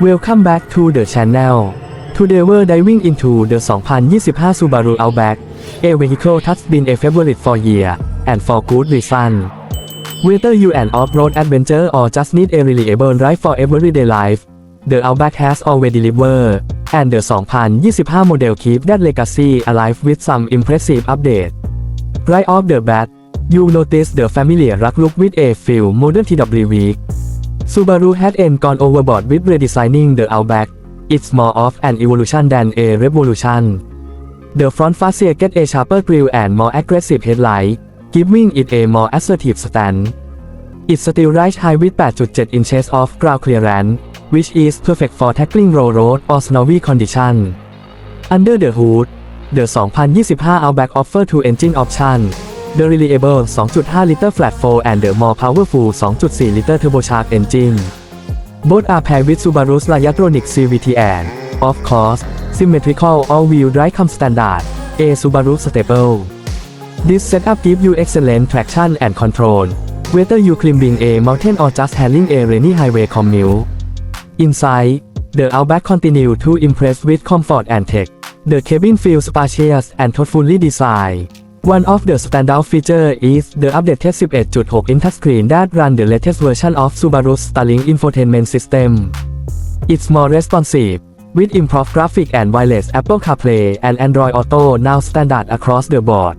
Welcome back to the channel. Today we're diving into the 2025 Subaru Outback, a vehicle that's been a favorite for years and for good reason. Whether you an off-road adventure or just need a reliable ride for everyday life, the Outback has always delivered, and the 2025 model keep that legacy alive with some impressive updates. Right off the bat, you notice the familiar rugged look with a few modern TWV. Subaru had ain't gone overboard with redesigning the Outback. It's more of an evolution than a revolution. The front fascia get a sharper grille and more aggressive headlight, giving it a more assertive stance. It still rides high with 8.7 inches of ground clearance, which is perfect for tackling road road or snowy condition. Under the hood, the 2025 Outback offer two engine options. The reliable 2.5-liter flat 4 and the more powerful 2.4-liter turbocharged engine. Both are paired with Subaru's Layatronic CVT and, of course, symmetrical all-wheel drive comes standard, a Subaru staple. This setup gives you excellent traction and control, whether you climbing a mountain or just handling a rainy highway commute. Inside, the Outback continue to impress with comfort and tech. The cabin feels spacious and thoughtfully designed. One of the standout features is the updated 11.6-inch touchscreen that run the latest version of Subaru's Starlink infotainment system. It's more responsive, with improved graphics and wireless Apple CarPlay and Android Auto now standard across the board.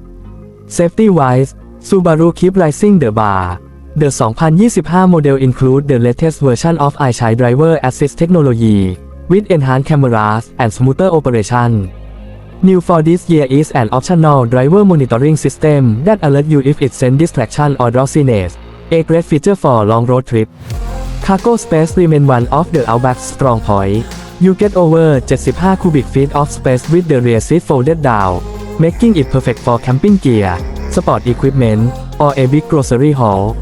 Safety-wise, Subaru keep rising the bar. The 2025 model include the latest version of iChai Driver Assist technology, with enhanced cameras and smoother operation. New for this year is an optional driver monitoring system that alerts you if it sends distraction or drowsiness, a great feature for long road trip. Cargo space remain one of the Outback's strong point. You get over 75 cubic feet of space with the rear seat folded down, making it perfect for camping gear, sport equipment, or a big grocery haul.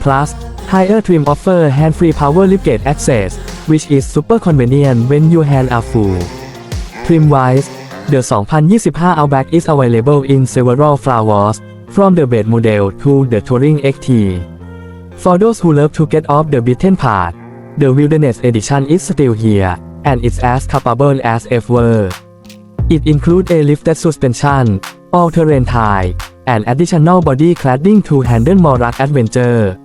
Plus, higher trim offer hand-free power liftgate access, which is super convenient when your hands are full. Trim-wise, the 2025 Outback is available in several flavors, from the base model to the Touring XT. For those who love to get off the beaten path, the Wilderness Edition is still here, and it's as capable as ever. It includes a lifted suspension, all-terrain tire, and additional body cladding to handle more rugged adventure.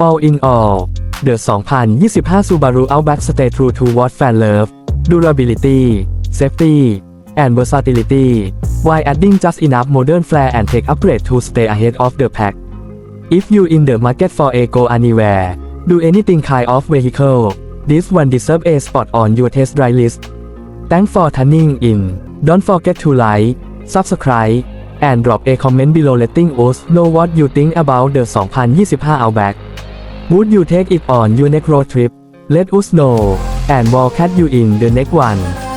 All in all, the 2025 Subaru Outback stay true to what fans love, durability, safety, and versatility, while adding just enough modern flair and tech upgrade to stay ahead of the pack. If you in the market for a go anywhere, do anything kind of vehicle, this one deserve a spot on your test drive list. Thanks for tuning in. Don't forget to like, subscribe, and drop a comment below letting us know what you think about the 2025 Outback. Would you take it on your next road trip? Let us know, and we'll catch you in the next one.